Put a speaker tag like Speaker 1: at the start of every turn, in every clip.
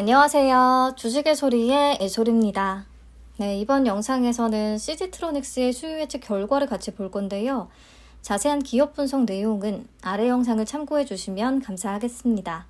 Speaker 1: 안녕하세요. 주식의 소리의 애소리입니다. 네, 이번 영상에서는 CG트로닉스의 수요 예측 결과를 같이 볼 건데요. 자세한 기업 분석 내용은 아래 영상을 참고해 주시면 감사하겠습니다.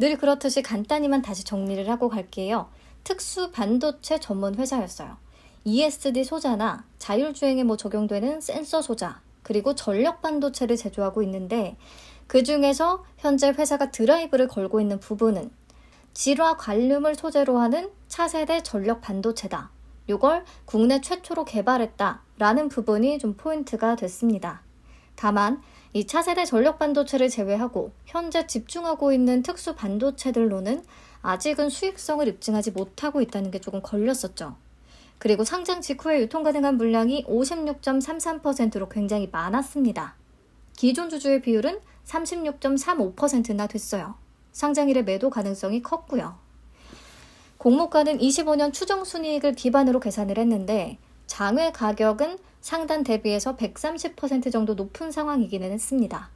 Speaker 1: 늘 그렇듯이 간단히만 다시 정리를 하고 갈게요. 특수 반도체 전문 회사였어요. ESD 소자나 자율주행에 뭐 적용되는 센서 소자, 그리고 전력 반도체를 제조하고 있는데 그 중에서 현재 회사가 드라이브를 걸고 있는 부분은 질화 관륨을 소재로 하는 차세대 전력 반도체다. 이걸 국내 최초로 개발했다라는 부분이 좀 포인트가 됐습니다. 다만 이 차세대 전력 반도체를 제외하고 현재 집중하고 있는 특수 반도체들로는 아직은 수익성을 입증하지 못하고 있다는 게 조금 걸렸었죠. 그리고 상장 직후에 유통 가능한 물량이 56.33%로 굉장히 많았습니다. 기존 주주의 비율은 36.35%나 됐어요. 상장일의 매도 가능성이 컸고요. 공모가는 25년 추정 순이익을 기반으로 계산을 했는데 장외 가격은 상단 대비해서 130% 정도 높은 상황이기는 했습니다.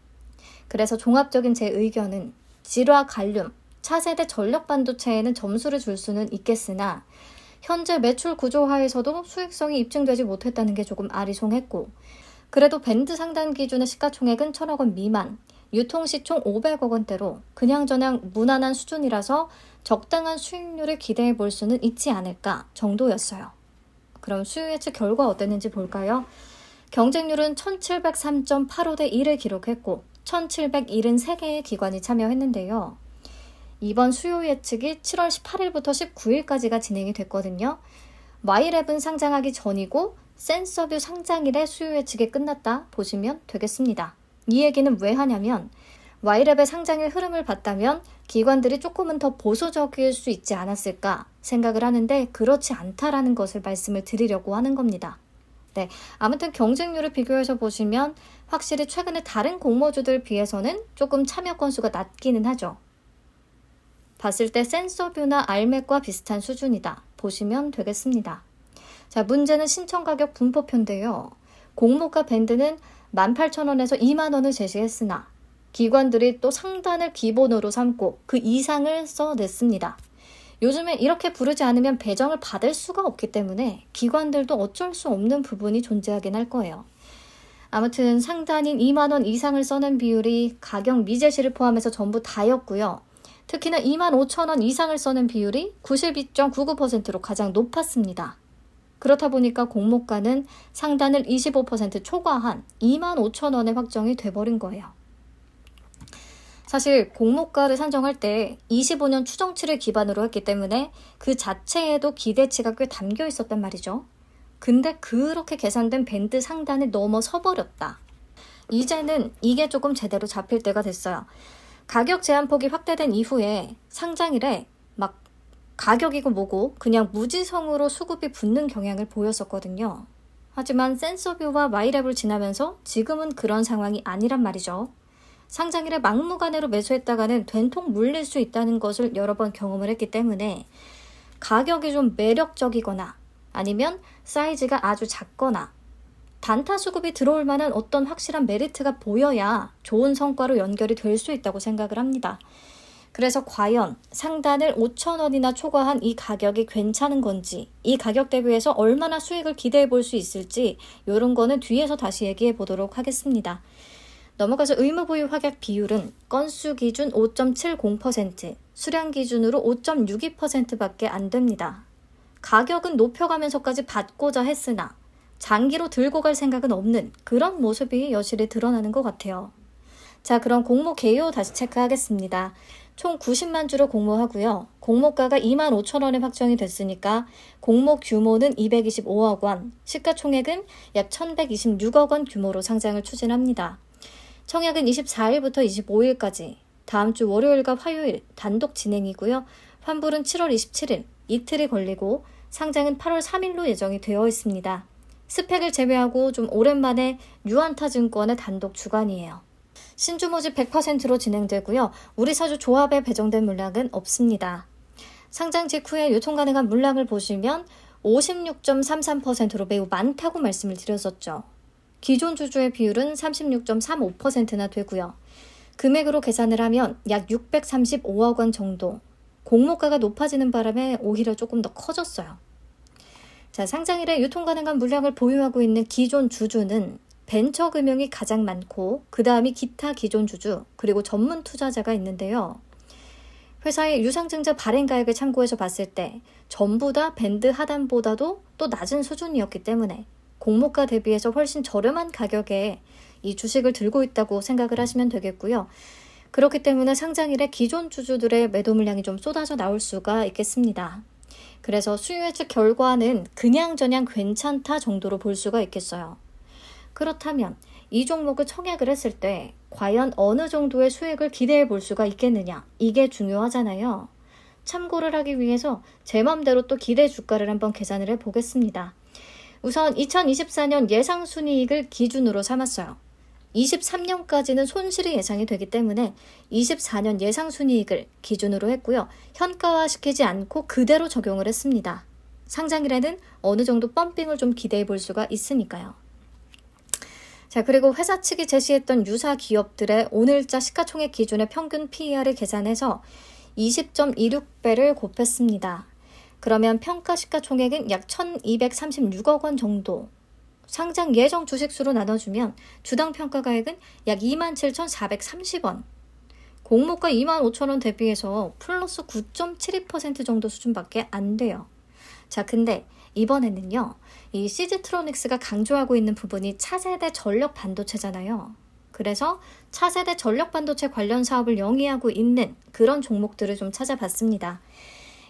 Speaker 1: 그래서 종합적인 제 의견은 질화 관륨, 차세대 전력 반도체에는 점수를 줄 수는 있겠으나 현재 매출 구조화에서도 수익성이 입증되지 못했다는 게 조금 아리송했고 그래도 밴드 상단 기준의 시가총액은 1천억 원 미만, 유통시 총 500억 원대로 그냥저냥 무난한 수준이라서 적당한 수익률을 기대해 볼 수는 있지 않을까 정도였어요. 그럼 수요 예측 결과 어땠는지 볼까요? 경쟁률은 1703.85 대 1을 기록했고 1773개의 기관이 참여했는데요. 이번 수요 예측이 7월 18일부터 19일까지가 진행이 됐거든요. 마이랩은 상장하기 전이고 센서뷰 상장일에 수요 예측이 끝났다 보시면 되겠습니다. 이 얘기는 왜 하냐면 와이랩의 상장의 흐름을 봤다면 기관들이 조금은 더 보수적일 수 있지 않았을까 생각을 하는데 그렇지 않다라는 것을 말씀을 드리려고 하는 겁니다. 네. 아무튼 경쟁률을 비교해서 보시면 확실히 최근에 다른 공모주들 비해서는 조금 참여 건수가 낮기는 하죠. 봤을 때 센서뷰나 알맥과 비슷한 수준이다. 보시면 되겠습니다. 자, 문제는 신청 가격 분포표인데요. 공모가 밴드는 18,000원에서 2만 원을 제시했으나 기관들이 또 상단을 기본으로 삼고 그 이상을 써냈습니다. 요즘에 이렇게 부르지 않으면 배정을 받을 수가 없기 때문에 기관들도 어쩔 수 없는 부분이 존재하긴 할 거예요. 아무튼 상단인 2만원 이상을 써낸 비율이 가격 미제시를 포함해서 전부 다였고요. 특히나 2만 5천원 이상을 써낸 비율이 92.99%로 가장 높았습니다. 그렇다 보니까 공모가는 상단을 25% 초과한 2만 5천 원에 확정이 돼버린 거예요. 사실 공모가를 산정할 때 25년 추정치를 기반으로 했기 때문에 그 자체에도 기대치가 꽤 담겨 있었단 말이죠. 근데 그렇게 계산된 밴드 상단을 넘어서 버렸다. 이제는 이게 조금 제대로 잡힐 때가 됐어요. 가격 제한폭이 확대된 이후에 상장일에 막 가격이고 뭐고 그냥 무지성으로 수급이 붙는 경향을 보였었거든요. 하지만 센서뷰와 마이랩을 지나면서 지금은 그런 상황이 아니란 말이죠. 상장일에 막무가내로 매수했다가는 된통 물릴 수 있다는 것을 여러 번 경험을 했기 때문에 가격이 좀 매력적이거나 아니면 사이즈가 아주 작거나 단타 수급이 들어올 만한 어떤 확실한 메리트가 보여야 좋은 성과로 연결이 될 수 있다고 생각을 합니다. 그래서 과연 상단을 5천원이나 초과한 이 가격이 괜찮은 건지, 이 가격 대비해서 얼마나 수익을 기대해 볼 수 있을지, 이런 거는 뒤에서 다시 얘기해 보도록 하겠습니다. 넘어가서 의무 보유 확약 비율은 건수 기준 5.70%, 수량 기준으로 5.62%밖에 안 됩니다. 가격은 높여가면서까지 받고자 했으나 장기로 들고 갈 생각은 없는 그런 모습이 여실히 드러나는 것 같아요. 자, 그럼 공모 개요 다시 체크하겠습니다. 총 90만 주로 공모하고요. 공모가가 2만 5천 원에 확정이 됐으니까 공모 규모는 225억 원, 시가총액은 약 1126억 원 규모로 상장을 추진합니다. 청약은 24일부터 25일까지 다음 주 월요일과 화요일 단독 진행이고요. 환불은 7월 27일 이틀이 걸리고 상장은 8월 3일로 예정이 되어 있습니다. 스펙을 제외하고 좀 오랜만에 유안타 증권의 단독 주관이에요. 신주 모집 100%로 진행되고요. 우리 사주 조합에 배정된 물량은 없습니다. 상장 직후에 유통 가능한 물량을 보시면 56.33%로 매우 많다고 말씀을 드렸었죠. 기존 주주의 비율은 36.35%나 되고요. 금액으로 계산을 하면 약 635억 원 정도. 공모가가 높아지는 바람에 오히려 조금 더 커졌어요. 자, 상장일에 유통 가능한 물량을 보유하고 있는 기존 주주는 벤처 금융이 가장 많고 그 다음이 기타 기존 주주 그리고 전문 투자자가 있는데요. 회사의 유상증자 발행 가액을 참고해서 봤을 때 전부 다 밴드 하단보다도 또 낮은 수준이었기 때문에 공모가 대비해서 훨씬 저렴한 가격에 이 주식을 들고 있다고 생각을 하시면 되겠고요. 그렇기 때문에 상장일에 기존 주주들의 매도 물량이 좀 쏟아져 나올 수가 있겠습니다. 그래서 수요 예측 결과는 그냥 저냥 괜찮다 정도로 볼 수가 있겠어요. 그렇다면 이 종목을 청약을 했을 때 과연 어느 정도의 수익을 기대해 볼 수가 있겠느냐? 이게 중요하잖아요. 참고를 하기 위해서 제 맘대로 또 기대 주가를 한번 계산을 해 보겠습니다. 우선 2024년 예상 순이익을 기준으로 삼았어요. 23년까지는 손실이 예상이 되기 때문에 24년 예상 순이익을 기준으로 했고요. 현가화시키지 않고 그대로 적용을 했습니다. 상장일에는 어느 정도 펌핑을 좀 기대해 볼 수가 있으니까요. 자, 그리고 회사 측이 제시했던 유사 기업들의 오늘자 시가총액 기준의 평균 PER을 계산해서 20.26배를 곱했습니다. 그러면 평가 시가총액은 약 1236억 원 정도. 상장 예정 주식수로 나눠주면 주당 평가가액은 약 27,430원. 공모가 25,000원 대비해서 플러스 9.72% 정도 수준밖에 안 돼요. 자, 근데 이번에는요, 이 시즈트로닉스가 강조하고 있는 부분이 차세대 전력 반도체잖아요. 그래서 차세대 전력 반도체 관련 사업을 영위하고 있는 그런 종목들을 좀 찾아봤습니다.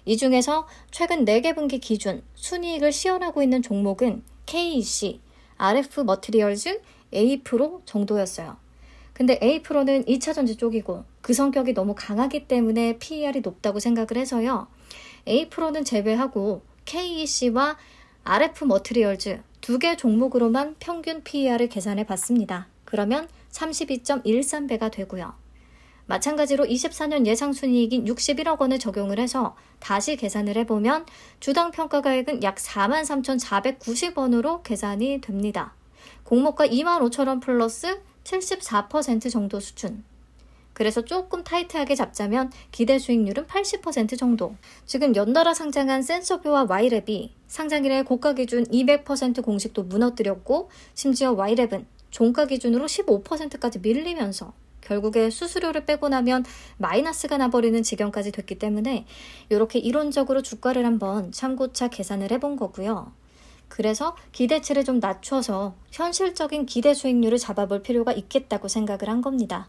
Speaker 1: 이 중에서 최근 4개 분기 기준 순이익을 시현하고 있는 종목은 KEC, RF 머티리얼즈, A 프로 정도였어요. 근데 A 프로는 2차 전지 쪽이고 그 성격이 너무 강하기 때문에 PER이 높다고 생각을 해서요. A 프로는 제외하고 KEC와 RF 머티리얼즈 두 개 종목으로만 평균 PER을 계산해 봤습니다. 그러면 32.13배가 되고요. 마찬가지로 24년 예상 순이익인 61억 원을 적용을 해서 다시 계산을 해보면 주당 평가가액은 약 43,490원으로 계산이 됩니다. 공모가 25,000원 플러스 74% 정도 수준. 그래서 조금 타이트하게 잡자면 기대 수익률은 80% 정도. 지금 연달아 상장한 센서뷰와 와이랩이 상장일에 고가 기준 200% 공식도 무너뜨렸고 심지어 와이랩은 종가 기준으로 15%까지 밀리면서 결국에 수수료를 빼고 나면 마이너스가 나버리는 지경까지 됐기 때문에 이렇게 이론적으로 주가를 한번 참고차 계산을 해본 거고요. 그래서 기대치를 좀 낮춰서 현실적인 기대 수익률을 잡아볼 필요가 있겠다고 생각을 한 겁니다.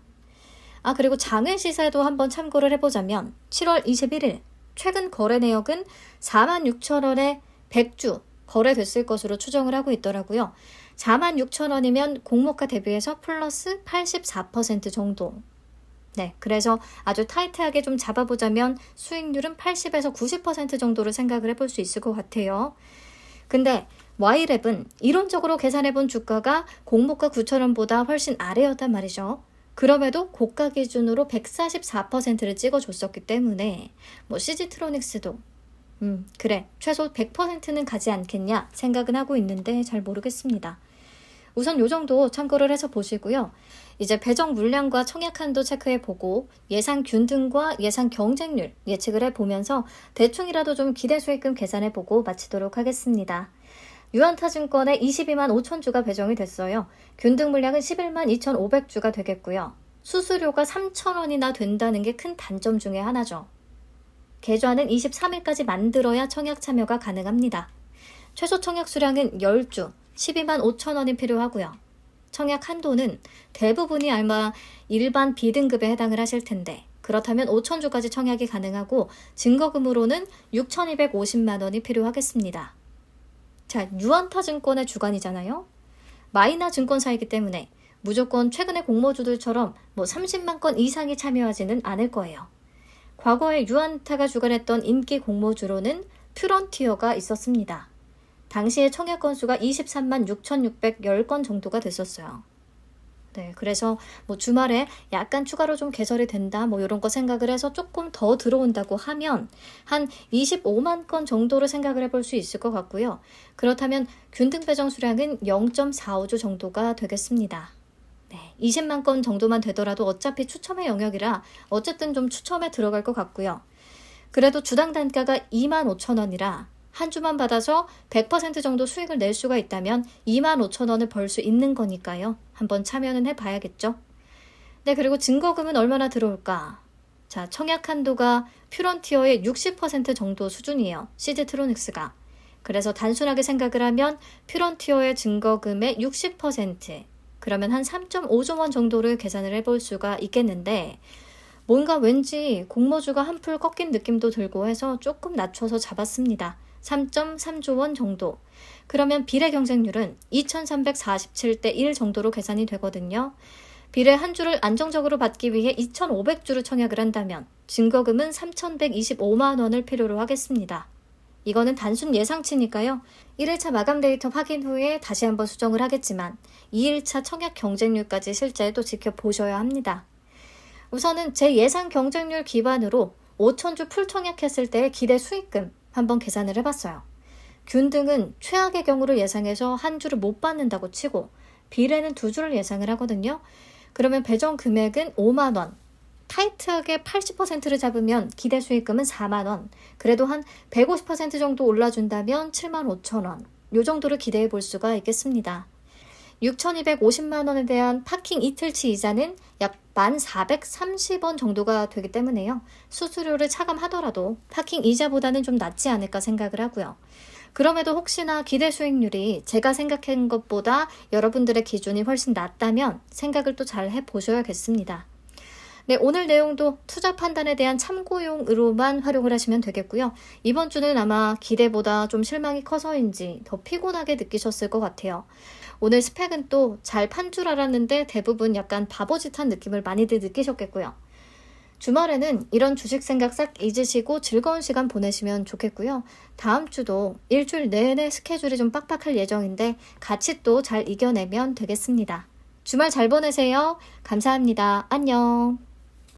Speaker 1: 아, 그리고 장외 시세도 한번 참고를 해보자면 7월 21일 최근 거래 내역은 46,000원에 100주 거래됐을 것으로 추정을 하고 있더라고요. 46,000원이면 공모가 대비해서 플러스 84% 정도. 네, 그래서 아주 타이트하게 좀 잡아보자면 수익률은 80에서 90% 정도를 생각을 해볼 수 있을 것 같아요. 근데 Y랩은 이론적으로 계산해본 주가가 공모가 9,000원보다 훨씬 아래였단 말이죠. 그럼에도 고가 기준으로 144%를 찍어줬었기 때문에 뭐 CG트로닉스도 음 그래 최소 100%는 가지 않겠냐 생각은 하고 있는데 잘 모르겠습니다. 우선 요 정도 참고를 해서 보시고요. 이제 배정 물량과 청약 한도 체크해 보고 예상 균등과 예상 경쟁률 예측을 해 보면서 대충이라도 좀 기대 수익금 계산해 보고 마치도록 하겠습니다. 유한타증권에 22만 5천 주가 배정이 됐어요. 균등 물량은 11만 2,500주가 되겠고요. 수수료가 3천 원이나 된다는 게 큰 단점 중에 하나죠. 계좌는 23일까지 만들어야 청약 참여가 가능합니다. 최소 청약 수량은 10주, 12만 5천 원이 필요하고요. 청약 한도는 대부분이 아마 일반 B등급에 해당을 하실 텐데 그렇다면 5천 주까지 청약이 가능하고 증거금으로는 6,250만 원이 필요하겠습니다. 자, 유한타증권의 주관이잖아요. 마이나 증권사이기 때문에 무조건 최근의 공모주들처럼 뭐 30만 건 이상이 참여하지는 않을 거예요. 과거에 유한타가 주관했던 인기 공모주로는 퓨런티어가 있었습니다. 당시에 청약 건수가 23만 6,610건 정도가 됐었어요. 네, 그래서 뭐 주말에 약간 추가로 좀 개설이 된다, 뭐 이런 거 생각을 해서 조금 더 들어온다고 하면 한 25만 건 정도로 생각을 해볼 수 있을 것 같고요. 그렇다면 균등 배정 수량은 0.45주 정도가 되겠습니다. 네, 20만 건 정도만 되더라도 어차피 추첨의 영역이라 어쨌든 좀 추첨에 들어갈 것 같고요. 그래도 주당 단가가 25,000원이라 한 주만 받아서 100% 정도 수익을 낼 수가 있다면 25,000원을 벌 수 있는 거니까요. 한번 참여는 해봐야겠죠. 네, 그리고 증거금은 얼마나 들어올까? 자, 청약 한도가 퓨런티어의 60% 정도 수준이에요. 시즈트로닉스가. 그래서 단순하게 생각을 하면 퓨런티어의 증거금의 60% 그러면 한 3.5조 원 정도를 계산을 해볼 수가 있겠는데 뭔가 왠지 공모주가 한풀 꺾인 느낌도 들고 해서 조금 낮춰서 잡았습니다. 3.3조 원 정도. 그러면 비례 경쟁률은 2347대 1 정도로 계산이 되거든요. 비례 한 주를 안정적으로 받기 위해 2500주를 청약을 한다면 증거금은 3125만 원을 필요로 하겠습니다. 이거는 단순 예상치니까요. 1일차 마감 데이터 확인 후에 다시 한번 수정을 하겠지만 2일차 청약 경쟁률까지 실제 또 지켜보셔야 합니다. 우선은 제 예상 경쟁률 기반으로 5천주 풀 청약했을 때의 기대 수익금 한번 계산을 해봤어요. 균 등은 최악의 경우를 예상해서 한 주를 못 받는다고 치고 비례는 두 주를 예상을 하거든요. 그러면 배정 금액은 5만 원. 타이트하게 80%를 잡으면 기대 수익금은 4만 원. 그래도 한 150% 정도 올라준다면 7만 5천 원. 요 정도를 기대해 볼 수가 있겠습니다. 6,250만 원에 대한 파킹 이틀치 이자는 약 1,430원 정도가 되기 때문에요. 수수료를 차감하더라도 파킹 이자보다는 좀 낫지 않을까 생각을 하고요. 그럼에도 혹시나 기대 수익률이 제가 생각한 것보다 여러분들의 기준이 훨씬 낮다면 생각을 또 잘 해보셔야겠습니다. 네, 오늘 내용도 투자 판단에 대한 참고용으로만 활용을 하시면 되겠고요. 이번 주는 아마 기대보다 좀 실망이 커서인지 더 피곤하게 느끼셨을 것 같아요. 오늘 스펙은 또 잘 판 줄 알았는데 대부분 약간 바보짓한 느낌을 많이들 느끼셨겠고요. 주말에는 이런 주식 생각 싹 잊으시고 즐거운 시간 보내시면 좋겠고요. 다음 주도 일주일 내내 스케줄이 좀 빡빡할 예정인데 같이 또 잘 이겨내면 되겠습니다. 주말 잘 보내세요. 감사합니다. 안녕.